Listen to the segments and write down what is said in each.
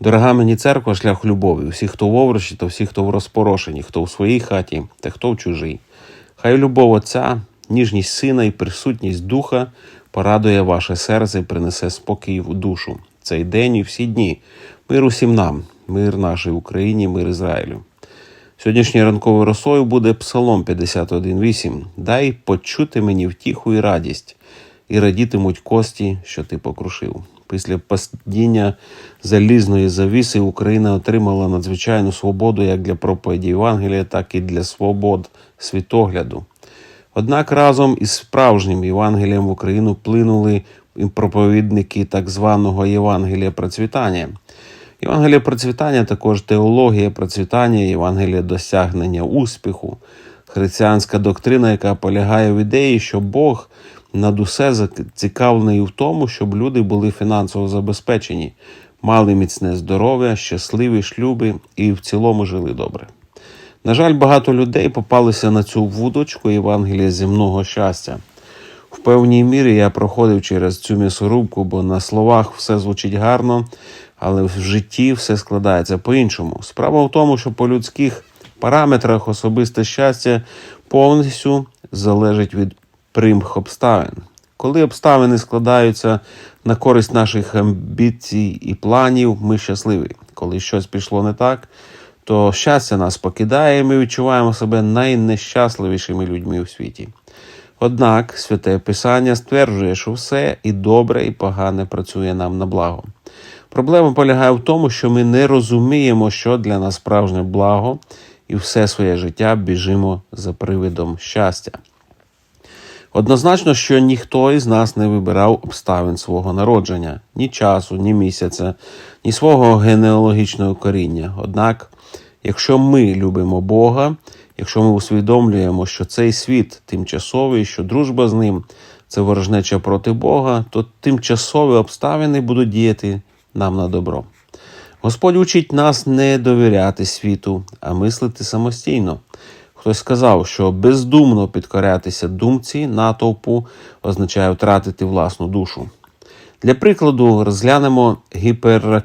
Дорога мені церква, шлях любові, всі, хто в оврочі, та всі, хто в розпорошенні, хто в своїй хаті, та хто в чужій. Хай любов Отця, ніжність сина і присутність духа порадує ваше серце і принесе спокій в душу. Цей день і всі дні. Мир усім нам, мир нашій Україні, мир Ізраїлю. Сьогоднішньою ранковою росою буде Псалом 51.8. Дай почути мені втіху і радість, і радітимуть кості, що ти покрушив. Після падіння залізної завіси Україна отримала надзвичайну свободу як для проповіді Євангелія, так і для свобод світогляду. Однак разом із справжнім Євангелієм в Україну плинули проповідники так званого Євангелія процвітання. Євангеліє процвітання також теологія процвітання, Євангеліє досягнення успіху, християнська доктрина, яка полягає в ідеї, що Бог над усе зацікавлений в тому, щоб люди були фінансово забезпечені, мали міцне здоров'я, щасливі шлюби і в цілому жили добре. На жаль, багато людей попалися на цю вудочку Євангелія земного щастя. В певній мірі я проходив через цю м'ясорубку, бо на словах все звучить гарно, але в житті все складається по-іншому. Справа в тому, що по людських параметрах особисте щастя повністю залежить від примх обставин. Коли обставини складаються на користь наших амбіцій і планів, ми щасливі. Коли щось пішло не так, то щастя нас покидає, і ми відчуваємо себе найнещасливішими людьми у світі. Однак святе Писання стверджує, що все і добре, і погане працює нам на благо. Проблема полягає в тому, що ми не розуміємо, що для нас справжнє благо, і все своє життя біжимо за привидом щастя. Однозначно, що ніхто із нас не вибирав обставин свого народження, ні часу, ні місяця, ні свого генеалогічного коріння. Однак, якщо ми любимо Бога, якщо ми усвідомлюємо, що цей світ тимчасовий, що дружба з ним це ворожнеча проти Бога, то тимчасові обставини будуть діяти нам на добро. Господь учить нас не довіряти світу, а мислити самостійно. Хтось сказав, що бездумно підкорятися думці натовпу означає втратити власну душу. Для прикладу, розглянемо гіпер...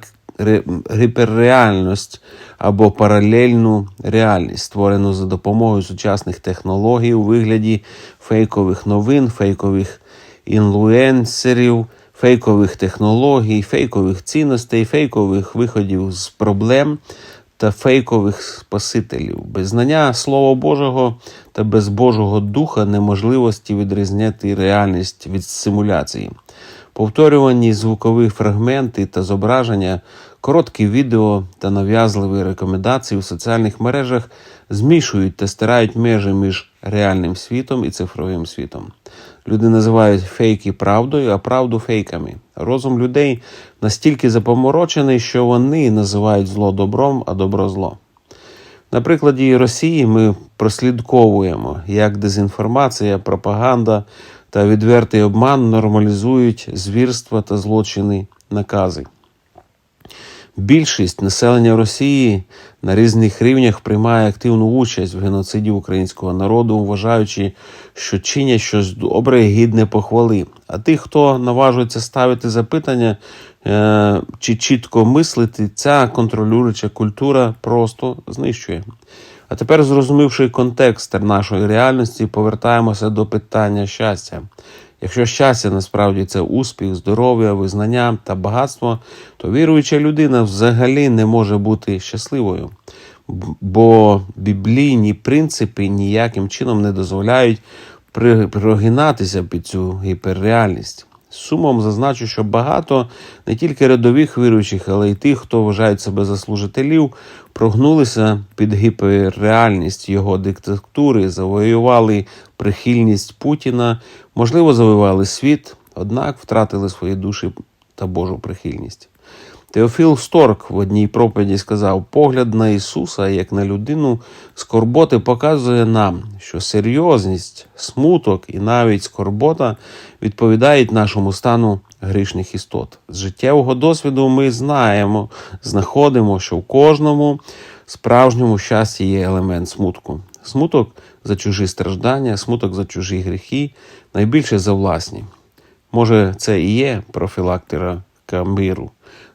гіперреальність або паралельну реальність, створену за допомогою сучасних технологій у вигляді фейкових новин, фейкових інфлюенсерів, фейкових технологій, фейкових цінностей, фейкових виходів з проблем та фейкових спасителів. Без знання Слова Божого та без Божого Духа неможливості відрізняти реальність від симуляції. Повторювані звукові фрагменти та зображення, короткі відео та нав'язливі рекомендації в соціальних мережах змішують та стирають межі між реальним світом і цифровим світом. Люди називають фейки правдою, а правду фейками. Розум людей настільки запоморочений, що вони називають зло добром, а добро зло. На прикладі Росії ми прослідковуємо, як дезінформація, пропаганда та відвертий обман нормалізують звірства та злочини накази. Більшість населення Росії на різних рівнях приймає активну участь в геноциді українського народу, вважаючи, що чинять щось добре і гідне похвали. А тих, хто наважується ставити запитання е- чи чітко мислити, ця контролююча культура просто знищує. А тепер, зрозумівши контекст нашої реальності, повертаємося до питання щастя. Якщо щастя насправді це успіх, здоров'я, визнання та багатство, то віруюча людина взагалі не може бути щасливою, бо біблійні принципи ніяким чином не дозволяють прогинатися під цю гіперреальність. Сумом зазначу, що багато не тільки рядових віруючих, але й тих, хто вважають себе за служителів, прогнулися під гіперреальність його диктатури, завоювали прихильність Путіна, можливо, завоювали світ, однак втратили свої душі та Божу прихильність. Теофіл Сторк в одній проповіді сказав: погляд на Ісуса як на людину скорботи показує нам, що серйозність, смуток і навіть скорбота відповідають нашому стану грішних істот. З життєвого досвіду ми знаємо, знаходимо, що в кожному справжньому щасті є елемент смутку. Смуток за чужі страждання, смуток за чужі гріхи, найбільше за власні. Може, це і є профілактика миру.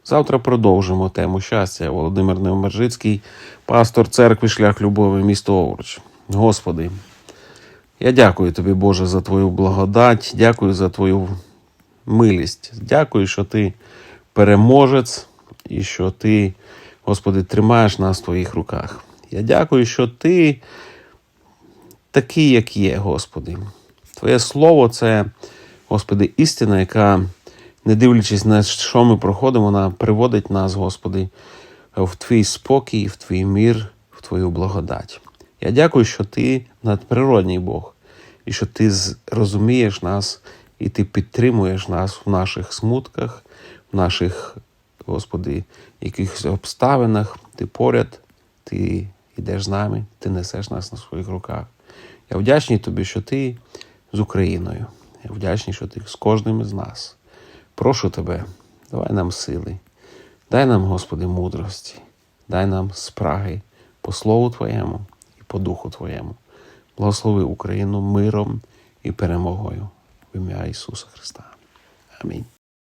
Завтра продовжимо тему щастя. Володимир Невмержицький, пастор церкви Шлях Любові, місто Овруч. Господи, я дякую тобі, Боже, за твою благодать, дякую за твою милість. Дякую, що ти переможець і що ти, Господи, тримаєш нас в твоїх руках. Я дякую, що ти такий, як є, Господи. Твоє слово це, Господи, істина, яка, не дивлячись на що ми проходимо, вона приводить нас, Господи, в Твій спокій, в Твій мір, в Твою благодать. Я дякую, що Ти надприродній Бог, і що Ти розумієш нас, і Ти підтримуєш нас в наших смутках, в наших, Господи, якихось обставинах. Ти поряд, Ти йдеш з нами, Ти несеш нас на своїх руках. Я вдячний тобі, що ти з Україною. Я вдячний, що ти з кожним із нас. Прошу тебе, давай нам сили, дай нам, Господи, мудрості, дай нам спраги по Слову Твоєму і по Духу Твоєму. Благослови Україну миром і перемогою в ім'я Ісуса Христа. Амінь.